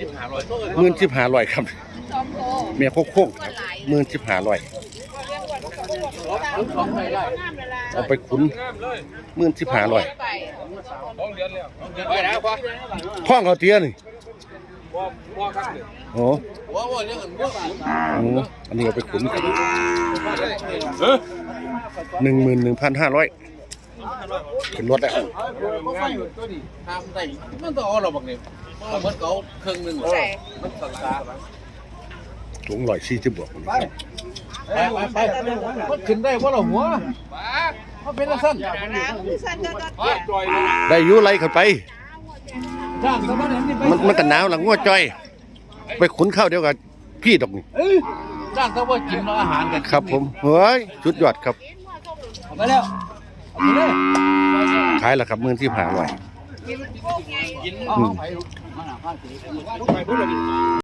สิบห้าร้อยหมื่นสิบห้าร้อยครับสองโตเมียโค้งโค้งหมื่นสิบห้าร้อยของใครได้เอาไปขุนหมื่นสิบห้าร้อยไปไปนะพ่อท่องเขาเตี้ยนี่พ่อครับโอ้ว่าว่าเรื่องเงินโหอันนี้เอาไปขุนเออหนึ่งหมื่นหนึ่งพันห้าร้อยขึ้นรถแล้วทำได้มันต้องเอาเราบักเนี่ย มันเขาครึ่งหนึ่งมันสลาสูงร้อยสี่สิบบวกไปไปไปมันขึ้นได้เพราะเราหัวมันเป็นสั้นน้ำคือสันเดอร์ดอทจอยได้อยุไรขึ้นไป จ้างสมัยนี้ไปมันมันกันหนาวหลังงัวจ้อย ไปขุนข้าวเดียวกับพี่ดอกนี่จ้างเขาว่ากินอาหารกันครับ ผมเฮ้ยสุดยอดครับไปแล้วไปเลย ขายแล้วครับหมื่นสิบห้าร้อย กินอืมไปลูกไปพูดเลย